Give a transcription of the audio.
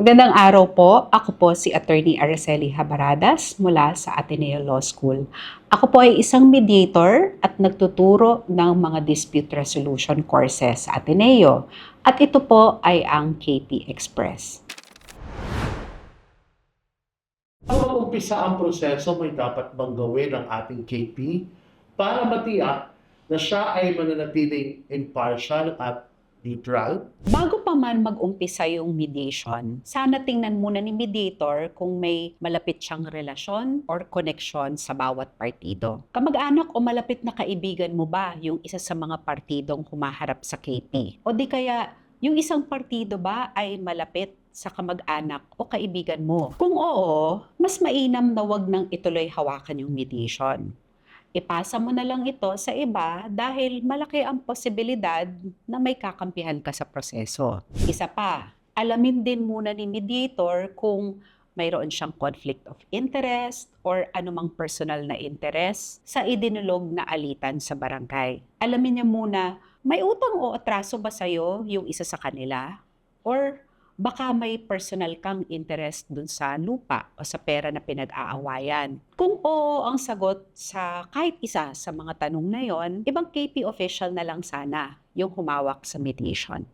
Magandang araw po. Ako po si Attorney Araceli Habaradas mula sa Ateneo Law School. Ako po ay isang mediator at nagtuturo ng mga dispute resolution courses sa Ateneo. At ito po ay ang KP Express. Bago umpisa ang proseso, may dapat bang gawin ang ating KP para matiyak na siya ay mananatiling impartial at neutral? Bago pa man mag-umpisa yung mediation, sana tingnan muna ni mediator kung may malapit siyang relasyon or connection sa bawat partido. Kamag-anak o malapit na kaibigan mo ba yung isa sa mga partidong humaharap sa KP? O di kaya yung isang partido ba ay malapit sa kamag-anak o kaibigan mo? Kung oo, mas mainam na wag nang ituloy hawakan yung mediation ipasa mo na lang ito sa iba dahil malaki ang posibilidad na may kakampihan ka sa proseso. Isa pa, alamin din muna ni mediator kung mayroon siyang conflict of interest or anumang personal na interest sa idinulog na alitan sa barangay. Alamin niya muna, may utang o atraso ba sa'yo yung isa sa kanila? Or baka may personal kang interest dun sa lupa o sa pera na pinag-aawayan. Kung oo ang sagot sa kahit isa sa mga tanong na yon, ibang KP official na lang sana yung humawak sa mediation.